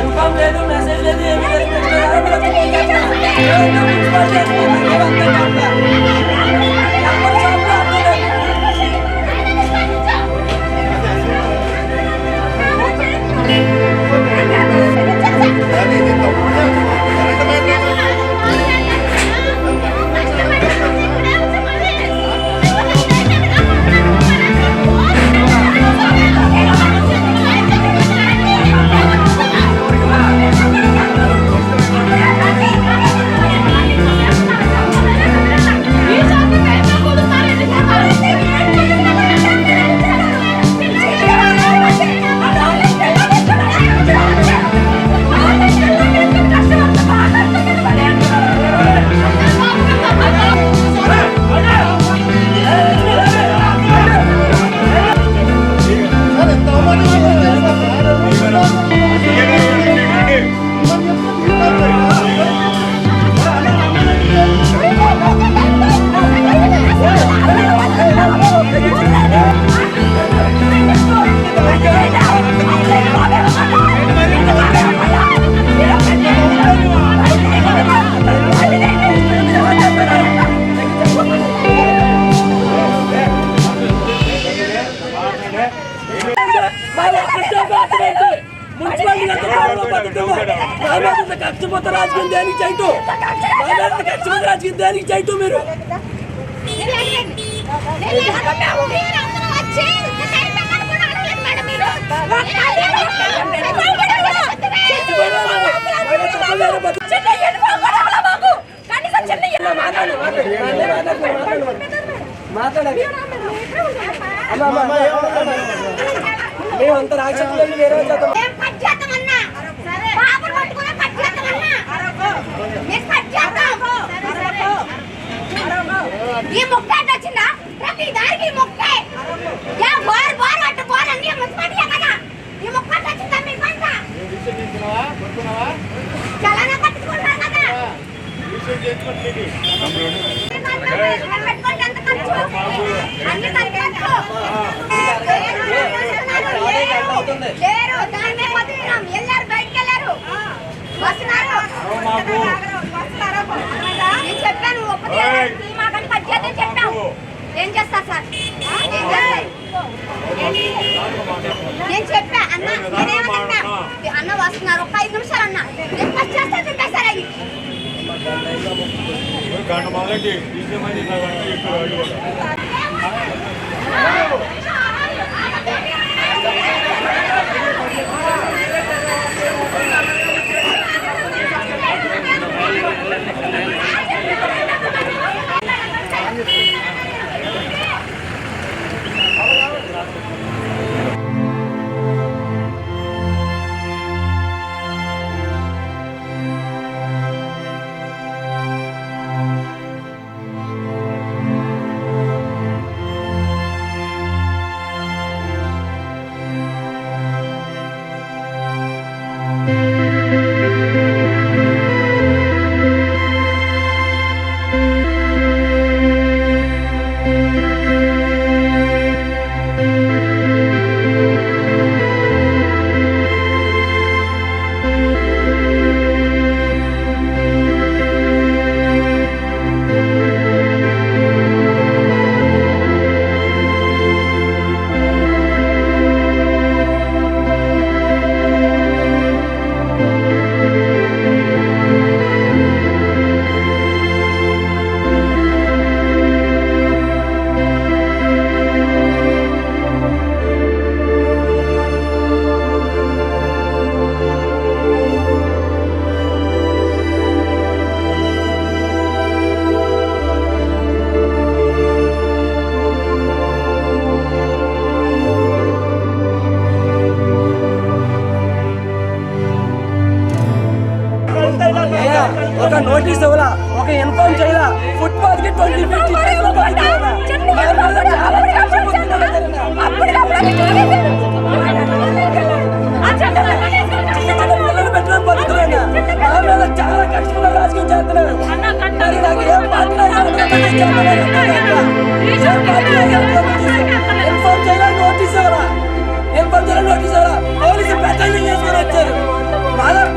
Inform లేదు message కక్షపోత రాజకీయం దేనికి చేయటం? కక్షపోత రాజకీయం దేనికి చేయటం మీరు? మాట్లాడు. మాట్లాడాలి మేమంతా రాక్షసులు వేరే చేద్దాం ఈ మొక్క వచ్చిందా? ప్రతి దానికి మొక్కే. బార్ బార్ అట్ట బార్ అన్ని మున్సిపాలిటీ కదా ఈ మొక్క ఎట్లా వచ్చిందా మీ పంట చలన కట్టుకుంటారు కదా. 台湾第一次要用的。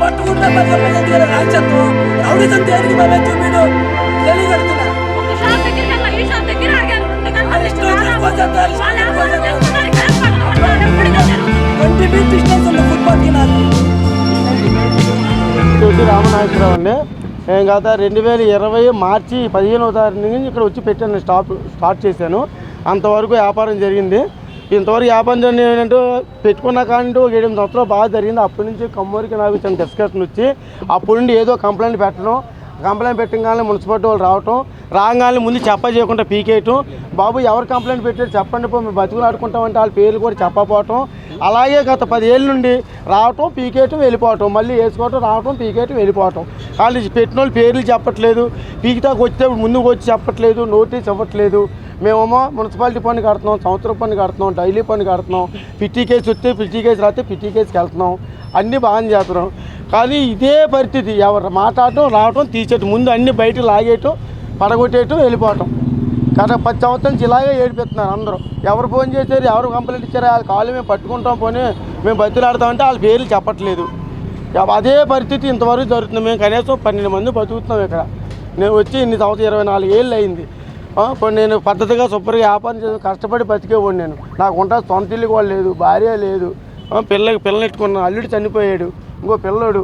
పట్టుకుంటే పది రూపాయలు దేనికి మేము చూపిడు తెలియగడుతున్నా ట్వంటీ ఫీట్ డిస్టెన్స్ ఉంది ఫుట్బాల్కి రామనాయకరావు అండి. గత రెండు వేల ఇరవై మార్చి పదిహేనవ తారీఖు నుంచి ఇక్కడ వచ్చి పెట్టాను స్టాప్ స్టార్ట్ చేశాను. అంతవరకు వ్యాపారం జరిగింది. ఇంతవరకు వ్యాపారం జరిగింది ఏంటంటే పెట్టుకున్న కానీ ఒక ఏడు సంవత్సరాలు బాగా జరిగింది. అప్పటి నుంచి కమ్మూరికి నాకు చిన్న డిస్కషన్ వచ్చి అప్పటి నుండి ఏదో కంప్లైంట్ పెట్టడం కంప్లైంట్ పెట్టగానే మున్సిపాలిటీ వాళ్ళు రావటం రాగానే ముందు చెప్ప చేయకుండా పీకేయటం. బాబు ఎవరు కంప్లైంట్ పెట్టారు చెప్పండి పో మేము బతుకులు ఆడుకుంటామంటే వాళ్ళ పేర్లు కూడా చెప్పపోవటం అలాగే గత పదేళ్ళ నుండి రావటం పీకేయటం వెళ్ళిపోవటం. మళ్ళీ వేసుకోవటం రావటం పీకేయటం వెళ్ళిపోవటం. వాళ్ళు పెట్టిన వాళ్ళు పేర్లు చెప్పట్లేదు. పీకితాకు వచ్చే ముందుకు వచ్చి చెప్పట్లేదు నోటీస్ ఇవ్వట్లేదు. మేమేమో మున్సిపాలిటీ పన్ను కడుతున్నాం సంవత్సరం పన్ను కడుతున్నాం డైలీ పన్ను కడుతున్నాం. పిట్టి కేసు వస్తే పిట్టి కేసు రాస్తే పిట్టి కేసుకి వెళ్తున్నాం. అన్నీ బాగానే చేస్తున్నాం. కానీ ఇదే పరిస్థితి. ఎవరు మాట్లాడటం రావటం తీసేయటం ముందు అన్ని బయటకు లాగేయటం పడగొట్టేయటం వెళ్ళిపోవటం. గత పది సంవత్సరం నుంచి ఇలాగే ఏడిపిస్తున్నారు అందరూ. ఎవరు ఫోన్ చేశారు ఎవరు కంప్లైంట్ ఇచ్చారు వాళ్ళ కాళ్ళు మేము పట్టుకుంటాం పోనీ మేము బతులాడతామంటే వాళ్ళ పేర్లు చెప్పట్లేదు. అదే పరిస్థితి ఇంతవరకు జరుగుతుంది. మేము కనీసం పన్నెండు మంది బతుకుతున్నాం ఇక్కడ. నేను వచ్చి ఇన్ని సంవత్సరం ఇరవై నాలుగు ఏళ్ళు అయింది. నేను పద్ధతిగా సూపర్గా వ్యాపారం చేసి కష్టపడి బతికేవాడు నేను. నాకు ఉంటా సొంత ఇల్లు కూడా లేదు భార్య లేదు. పిల్లకి పిల్లని ఎట్టుకున్నాను అల్లుడు చనిపోయాడు. ఇంకో పిల్లోడు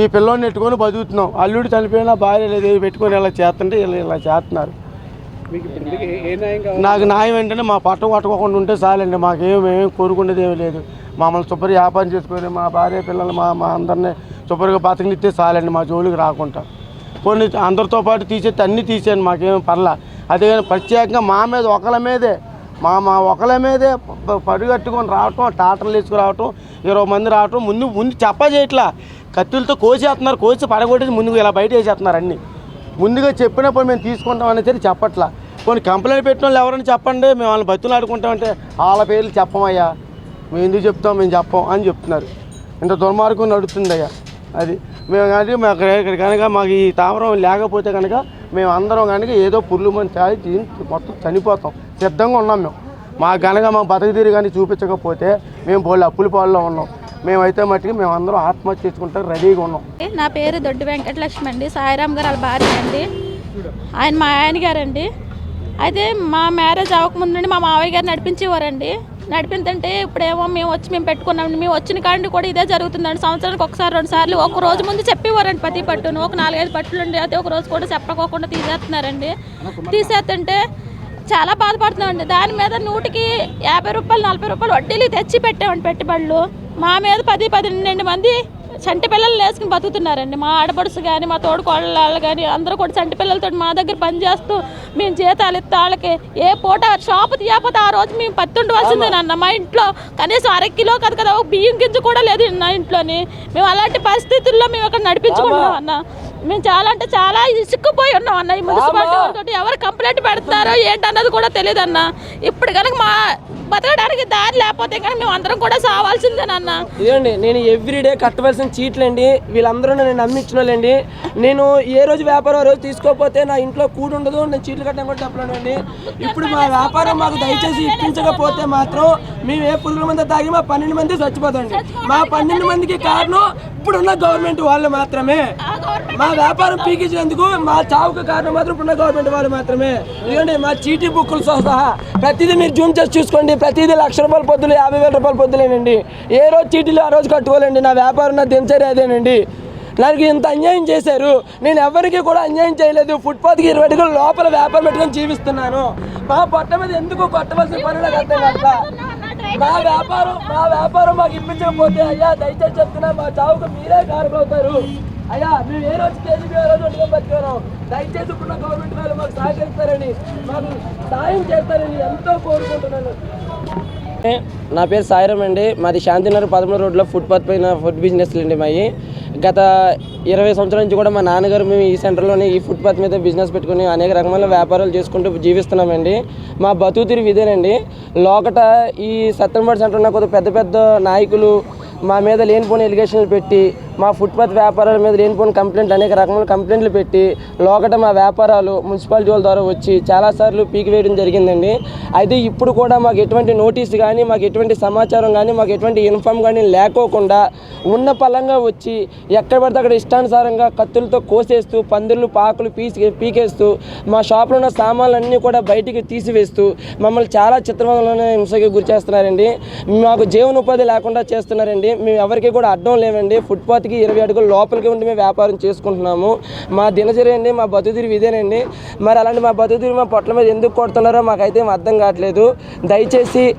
ఈ పిల్లోడిని ఎట్టుకొని బతుకుతున్నాం అల్లుడు చనిపోయినా భార్య లేదు పెట్టుకొని ఇలా చేస్తుంటే ఇలా ఇలా చేస్తున్నారు. నాకు న్యాయం ఏంటంటే మా పట్ట పట్టుకోకుండా ఉంటే చాలండి. మాకేం ఏం కోరుకునేది ఏమీ లేదు. మమ్మల్ని శుభ్ర వ్యాపారం చేసుకొని మా భార్య పిల్లలు మా మా అందరినీ శుభ్రంగా బతకనిస్తే చాలండి మా జోలికి రాకుండా. కొన్ని అందరితో పాటు తీసేస్తే అన్నీ తీసేయండి మాకేం పర్లా. అదే కానీ ప్రత్యేకంగా మా మీద ఒకళ్ళ మీదే మా మా ఒకళ్ళ మీదే పడుగట్టుకొని రావటం టాటర్లు తీసుకురావటం ఇరవై మంది రావటం ముందు ముందు చెప్ప చేయట్లా. కత్తులతో కోసేస్తున్నారు కోసి పడగొట్టేసి ముందుకు ఇలా బయట వేసేస్తున్నారు అన్నీ. ముందుగా చెప్పినప్పుడు మేము తీసుకుంటాం అనేది చెప్పట్లా. కొన్ని కంప్లైంట్ పెట్టిన వాళ్ళు ఎవరైనా చెప్పండి మేము వాళ్ళని బతులు ఆడుకుంటామంటే వాళ్ళ పేర్లు చెప్పమయ్యా. మేము ఎందుకు చెప్తాం మేము చెప్పం అని చెప్తున్నారు. ఇంత దుర్మార్గం నడుస్తుంది అయ్యా అది మేము కానీ మాకు ఇక్కడ కనుక మాకు ఈ తామరం లేకపోతే కనుక మేము అందరం కనుక ఏదో పుర్లు మంది తాగి మొత్తం చనిపోతాం. సిద్ధంగా ఉన్నాం మేము. మా కనుక మా బతకదీరి కానీ చూపించకపోతే మేము పోలే అప్పుల పాల్లో ఉన్నాం. మేమైతే మట్టికి మేము అందరం ఆత్మహత్య చేసుకుంటే రెడీగా ఉన్నాం. నా పేరు దొడ్డి వెంకటలక్ష్మి అండి. సాయిరామ్ గారు వాళ్ళ భార్య అండి. ఆయన మా ఆయన గారండి. అయితే మా మ్యారేజ్ అవ్వకముందు నుండి మా మావయ్య గారు నడిపించేవారండి. నడిపిందంటే ఇప్పుడేమో మేము వచ్చి మేము పెట్టుకున్నాం మేము వచ్చిన కాండి కూడా ఇదే జరుగుతుందండి. సంవత్సరానికి ఒకసారి రెండు సార్లు ఒక రోజు ముందు చెప్పేవారండి ప్రతి పట్టును. ఒక నాలుగైదు పట్టులు ఉండి అయితే ఒక రోజు కూడా చెప్పకోకుండా తీసేస్తున్నారండి. తీసేస్తుంటే చాలా బాధపడుతున్నామండి దాని మీద నూటికి యాభై రూపాయలు నలభై రూపాయలు వడ్డీలు తెచ్చి పెట్టామండి పెట్టుబడులు. మా మీద పది పన్నెండు మంది చంటి పిల్లలు వేసుకుని బతుకుతున్నారండి. మా ఆడపడుసు కానీ మా తోడు కోళ్ళ కానీ అందరూ కూడా చంటి పిల్లలతో మా దగ్గర పని చేస్తూ మేము జీతాలు ఇస్తే వాళ్ళకి ఏ పూట షాపు తీయకపోతే ఆ రోజు మేము పత్తి ఉండవలసిందేనన్న మా ఇంట్లో కనీసం అర కిలో కదా కదా ఒక బియ్యం గింజ కూడా లేదు నా ఇంట్లోని. మేము అలాంటి పరిస్థితుల్లో మేము ఇక్కడ నడిపించుకుంటున్నాం అన్న. మేము చాలా అంటే చాలా ఇసుక్కుపోయి ఉన్నాం అన్న. ఈ మున్సిపాలిటీ ఎవరు కంప్లైంట్ పెడతారో ఏంటన్నది కూడా తెలియదు అన్న ఇప్పుడు కనుక మా బతకడానికి దారి లేకపోతే కనుక మేము అందరం కూడా సావాల్సిందేనన్న ఇదండి నేను ఎవ్రీడే కట్టవలసిన చీట్లండి వీళ్ళందరూ నన్ను నమ్మించిన వాళ్ళండి నేను ఏ రోజు వ్యాపారం రోజు తీసుకోకపోతే నా ఇంట్లో కూడు ఉండదు నేను చీట్లు కట్టడం కూడా చెప్పలేనండి ఇప్పుడు మా వ్యాపారం మాకు దయచేసి ఇప్పించకపోతే మాత్రం మేము ఏ పురుగుల మంది తాగి మా పన్నెండు మంది చచ్చిపోతాండి మా పన్నెండు మందికి కారణం ఇప్పుడున్న గవర్నమెంట్ వాళ్ళు మాత్రమే. మా వ్యాపారం పీకించినందుకు మా చావుకు కారణం మాత్రం ఇప్పుడున్న గవర్నమెంట్ వాళ్ళు మాత్రమే. ఇదిగోండి మా చీటీ బుక్కులతో సహా ప్రతిదీ మీరు జూమ్ చేసి చూసుకోండి. ప్రతిదీ లక్ష రూపాయల పొద్దులు యాభై వేల రూపాయల పొద్దులేనండి. ఏ రోజు చీటీలు ఆ రోజు కట్టుకోలేండి. నా వ్యాపారం నా దినచర్య అదేనండి. నాకు ఇంత అన్యాయం చేశారు. నేను ఎవరికి కూడా అన్యాయం చేయలేదు. ఫుట్పాత్కి ఇరవై అడుగులు లోపల వ్యాపారం పెట్టుకొని జీవిస్తున్నాను. మా పొట్ట మీద ఎందుకు కొట్టవలసిన పని నాకు అర్థం మా వ్యాపారం మా వ్యాపారం మాకు ఇప్పించకపోతే అయ్యా దయచేసి చెప్తున్నా మా చావుకు మీరే కారణమవుతారు అయ్యా మేము ఏ రోజు కేజీబీ ఆ రోజు వండుకొని బతికారు దయచేసి ఇప్పుడు గవర్నమెంట్ వాళ్ళు మాకు సహకరిస్తారని మాకు సాయం చేస్తారని ఎంతో కోరుకుంటున్నాను. నా పేరు సాయిరామ్ అండి. మాది శాంతినగర్ పదమూడు రోడ్లో ఫుట్పాత్ పైన ఫుడ్ బిజినెస్ అండి మావి గత ఇరవై సంవత్సరాల నుంచి కూడా మా నాన్నగారు మేము ఈ సెంటర్లోనే ఈ ఫుట్పాత్ మీద బిజినెస్ పెట్టుకుని అనేక రకమైన వ్యాపారాలు చేసుకుంటూ జీవిస్తున్నామండి. మా బతుకు తిరిగి ఇదేనండి. లోకట ఈ సత్తంపాడు సెంటర్ ఉన్న కొద్ది పెద్ద పెద్ద నాయకులు మా మీద లేనిపోని ఎలిగేషన్లు పెట్టి మా ఫుట్పాత్ వ్యాపారాల మీద లేనిపోని కంప్లైంట్ అనేక రకమైన కంప్లైంట్లు పెట్టి లోకట మా వ్యాపారాలు మున్సిపాలిటీ వాళ్ళ ద్వారా వచ్చి చాలాసార్లు పీకి వేయడం జరిగిందండి. అయితే ఇప్పుడు కూడా మాకు ఎటువంటి నోటీస్ కానీ మాకు ఎటువంటి సమాచారం కానీ మాకు ఎటువంటి ఇన్ఫామ్ కానీ లేకోకుండా ఉన్న పలంగా వచ్చి ఎక్కడ పడితే అక్కడ ఇష్టానుసారంగా కత్తులతో కోసేస్తూ పందిర్లు పాకులు పీసి పీకేస్తూ మా షాప్లో ఉన్న సామాన్లన్నీ కూడా బయటికి తీసివేస్తూ మమ్మల్ని చాలా చిత్రమైన హింసకి గురి చేస్తున్నారండి. మాకు జీవనోపాధి లేకుండా చేస్తున్నారండి. మేము ఎవరికి కూడా అడ్డం లేవండి. ఫుట్పాత్కి ఇరవై అడుగుల లోపలికి ఉండి మేము వ్యాపారం చేసుకుంటున్నాము. మా దినచర్య అండి మా బతుదిరి ఇదేనండి. మరి అలాంటి మా బతుదిరి మా పొట్ల మీద ఎందుకు కొడుతున్నారో మాకైతే అర్థం కావట్లేదు. దయచేసి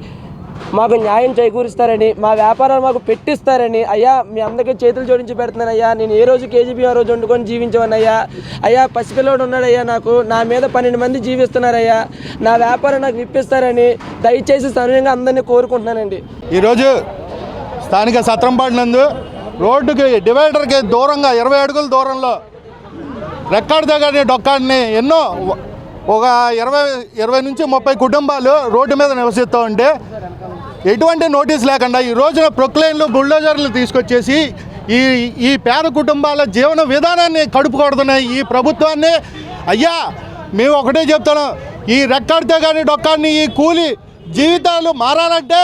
మాకు న్యాయం చేకూరుస్తారని మా వ్యాపారాలు మాకు పెట్టిస్తారని అయ్యా మీ అందరికీ చేతులు జోడించి పెడుతున్నాను అయ్యా. నేను ఏ రోజు కేజీబీ ఆ రోజు వండుకొని జీవించవని అయ్యా. అయ్యా పసిపిల్లడు ఉన్నాడయ్యా నాకు. నా మీద పన్నెండు మంది జీవిస్తున్నారయ్యా. నా వ్యాపారం నాకు విప్పిస్తారని దయచేసి సమయంగా అందరినీ కోరుకుంటున్నానండి. ఈరోజు స్థానిక సత్రంపాటి నందు రోడ్డుకి డివైడర్కి దూరంగా ఇరవై అడుగుల దూరంలో రెక్కాడి దగ్గర డొక్కాడిని ఎన్నో ఒక ఇరవై ఇరవై నుంచి ముప్పై కుటుంబాలు రోడ్డు మీద నివసిస్తూ ఉంటే ఎటువంటి నోటీస్ లేకుండా ఈ రోజున ప్రొక్లైన్లు బుల్డోజర్లు తీసుకొచ్చేసి ఈ ఈ పేద కుటుంబాల జీవన విధానాన్ని కడుపు కొడుతున్నాయి ఈ ప్రభుత్వాన్ని అయ్యా మేము ఒకటే చెప్తాను ఈ రెక్కాడితే కానీ డొక్కాడిని ఈ కూలి జీవితాలు మారాలంటే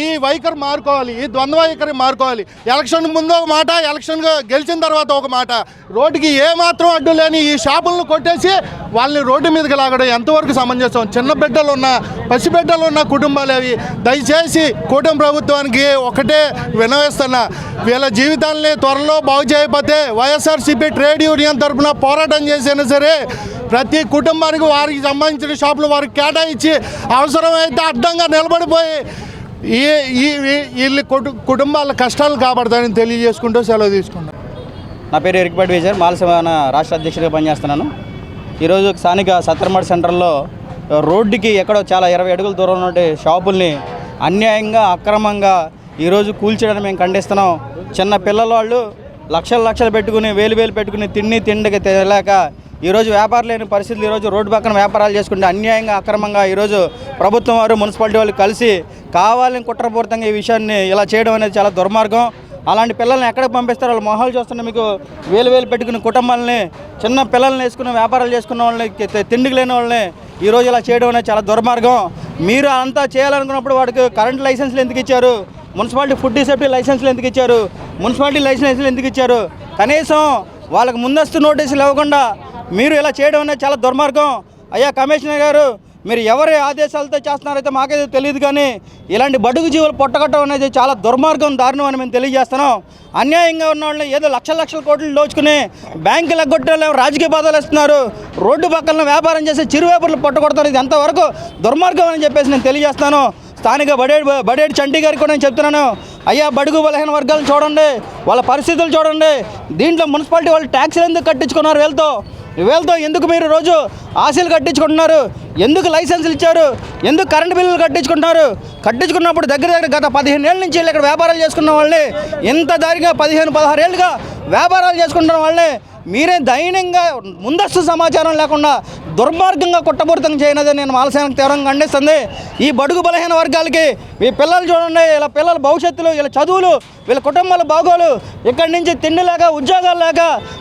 ఈ వైఖరి మారుకోవాలి ఈ ద్వంద్వ వైఖరి మారుకోవాలి. ఎలక్షన్ ముందు ఒక మాట ఎలక్షన్ గెలిచిన తర్వాత ఒక మాట. రోడ్డుకి ఏమాత్రం అడ్డు లేని ఈ షాపులను కొట్టేసి వాళ్ళని రోడ్డు మీదకి లాగడం ఎంతవరకు సమంజసం? చిన్న బిడ్డలు ఉన్న పసిబిడ్డలు ఉన్న కుటుంబాలు అవి. దయచేసి కూటమి ప్రభుత్వానికి ఒకటే వినవేస్తున్నా. వీళ్ళ జీవితాలని త్వరలో బాగు చేయకపోతే వైఎస్ఆర్సీపీ ట్రేడ్ యూనియన్ తరఫున పోరాటం చేసినా సరే ప్రతి కుటుంబానికి వారికి సంబంధించిన షాపులు వారికి కేటాయించి అవసరమైతే అడ్డంగా నిలబడిపోయి ఈ ఈ వీళ్ళ కుటు కుటుంబాల కష్టాలు కాపాడతానని తెలియజేసుకుంటూ సెలవు తీసుకున్నాను నా పేరు ఎరికపాటి విజయ్ మాలసేవన రాష్ట్ర అధ్యక్షుడిగా పనిచేస్తున్నాను. ఈరోజు స్థానిక సత్రమడ్ సెంటర్లో రోడ్డుకి ఎక్కడో చాలా ఇరవై అడుగుల దూరంలో ఉండే షాపుల్ని అన్యాయంగా అక్రమంగా ఈరోజు కూల్చడానికి మేము ఖండిస్తున్నాం. చిన్న పిల్లల వాళ్ళు లక్షలు లక్షలు పెట్టుకుని వేలు వేలు పెట్టుకుని తిండి తిండికి తెలియక ఈరోజు వ్యాపారం లేని పరిస్థితులు ఈరోజు రోడ్డు పక్కన వ్యాపారాలు చేసుకుంటే అన్యాయంగా అక్రమంగా ఈరోజు ప్రభుత్వం వారు మున్సిపాలిటీ వాళ్ళు కలిసి కావాలని కుట్రపూరితంగా ఈ విషయాన్ని ఇలా చేయడం అనేది చాలా దుర్మార్గం. అలాంటి పిల్లల్ని ఎక్కడికి పంపిస్తారు? వాళ్ళు మొహాలు చూస్తున్న మీకు వేలు వేలు పెట్టుకుని కుటుంబాలని చిన్న పిల్లల్ని వేసుకుని వ్యాపారాలు చేసుకున్న వాళ్ళని తిండికి లేని వాళ్ళని ఈరోజు ఇలా చేయడం అనేది చాలా దుర్మార్గం. మీరు అంతా చేయాలనుకున్నప్పుడు వాడికి కరెంట్ లైసెన్స్లు ఎందుకు ఇచ్చారు? మున్సిపాలిటీ ఫుడ్ సేఫ్టీ లైసెన్స్లు ఎందుకు ఇచ్చారు? మున్సిపాలిటీ లైసెన్స్లు ఎందుకు ఇచ్చారు? కనీసం వాళ్ళకి ముందస్తు నోటీసులు ఇవ్వకుండా మీరు ఇలా చేయడం అనేది చాలా దుర్మార్గం. అయ్యా కమిషనర్ గారు మీరు ఎవరి ఆదేశాలతో చేస్తున్నారైతే మాకైతే తెలియదు కానీ ఇలాంటి బడుగు జీవులు పొట్టగట్టడం అనేది చాలా దుర్మార్గం దారుణం అని మేము తెలియజేస్తున్నాం. అన్యాయంగా ఉన్న వాళ్ళని ఏదో లక్షల లక్షల కోట్లు దోచుకుని బ్యాంకులు ఎగ్గొట్టే రాజకీయ బాధలు ఇస్తున్నారు రోడ్డు పక్కన వ్యాపారం చేసే చిరు వ్యాపారులు పొట్టగొడతారు. ఇది ఎంతవరకు దుర్మార్గం అని చెప్పేసి నేను తెలియజేస్తాను స్థానిక బడేడు బడేడు చండీ గారికి కూడా నేను చెప్తున్నాను. అయ్యా బడుగు బలహీన వర్గాలను చూడండి వాళ్ళ పరిస్థితులు చూడండి. దీంట్లో మున్సిపాలిటీ వాళ్ళు ట్యాక్సీలు ఎందుకు కట్టించుకున్నారు వీళ్ళతో? వీళ్ళతో ఎందుకు మీరు రోజు ఆశలు కట్టించుకుంటున్నారు? ఎందుకు లైసెన్సులు ఇచ్చారు? ఎందుకు కరెంటు బిల్లులు కట్టించుకుంటున్నారు? కట్టించుకున్నప్పుడు దగ్గర దగ్గర గత పదిహేను ఏళ్ళ నుంచి వీళ్ళు ఇక్కడ వ్యాపారాలు చేసుకున్న వాళ్ళని ఇంత దారిగా పదిహేను పదహారు ఏళ్ళుగా వ్యాపారాలు చేసుకుంటున్న వాళ్ళని మీరే దైనంగా ముందస్తు సమాచారం లేకుండా దుర్మార్గంగా కుట్టపూరితం చేయనదే నేను మాలసేనకు తీవ్రంగా ఖండిస్తుంది. ఈ బడుగు బలహీన వర్గాలకి ఈ పిల్లలు చూడండి ఇలా పిల్లల భవిష్యత్తులు వీళ్ళ చదువులు వీళ్ళ కుటుంబాల బాగోలు ఇక్కడి నుంచి తిండి లేక ఉద్యోగాలు లేక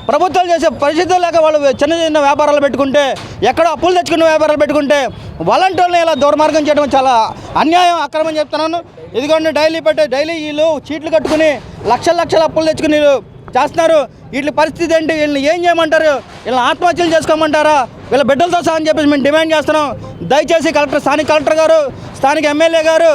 ప్రభుత్వాలు చేసే పరిస్థితులు లేక వాళ్ళు చిన్న చిన్న వ్యాపారాలు పెట్టుకుంటే ఎక్కడో అప్పులు తెచ్చుకున్న వ్యాపారాలు పెట్టుకుంటే వాలంటీర్లు ఇలా దుర్మార్గం చేయడం చాలా అన్యాయం అక్రమం చెప్తున్నాను. ఇదిగోండి డైలీ పెట్టే డైలీ వీళ్ళు చీట్లు కట్టుకుని లక్షల లక్షల అప్పులు తెచ్చుకుని వీళ్ళు చేస్తున్నారు. వీళ్ళ పరిస్థితి ఏంటి? వీళ్ళని ఏం చేయమంటారు? వీళ్ళని ఆత్మహత్యలు చేసుకోమంటారా? వీళ్ళ బిడ్డలతో సహా అని చెప్పేసి మేము డిమాండ్ చేస్తున్నాం. దయచేసి కలెక్టర్ స్థానిక కలెక్టర్ గారు స్థానిక ఎమ్మెల్యే గారు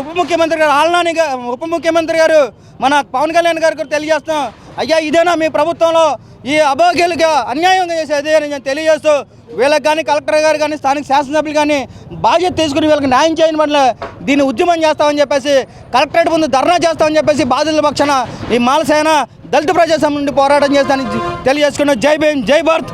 ఉప ముఖ్యమంత్రి గారు ఆలనాని ఉప ముఖ్యమంత్రి గారు మన పవన్ కళ్యాణ్ గారికి కూడా తెలియజేస్తున్నాం. అయ్యా ఇదేనా మీ ప్రభుత్వంలో ఈ అభోగ్యులుగా అన్యాయంగా చేసేది అని నేను తెలియజేస్తూ వీళ్ళకి కానీ కలెక్టర్ గారు కానీ స్థానిక శాసనసభ్యులు కానీ బాధ్యత తీసుకుని వీళ్ళకి న్యాయం చేయని వల్ల దీన్ని ఉద్యమం చేస్తామని చెప్పేసి కలెక్టరేట్ ముందు ధర్నా చేస్తామని చెప్పేసి బాధితుల పక్షాన ఈ మాలసేన దళిత ప్రజాస్వామ్యం నుండి పోరాటం చేస్తానని తెలియజేసుకున్న జై భీమ్ జై భారత్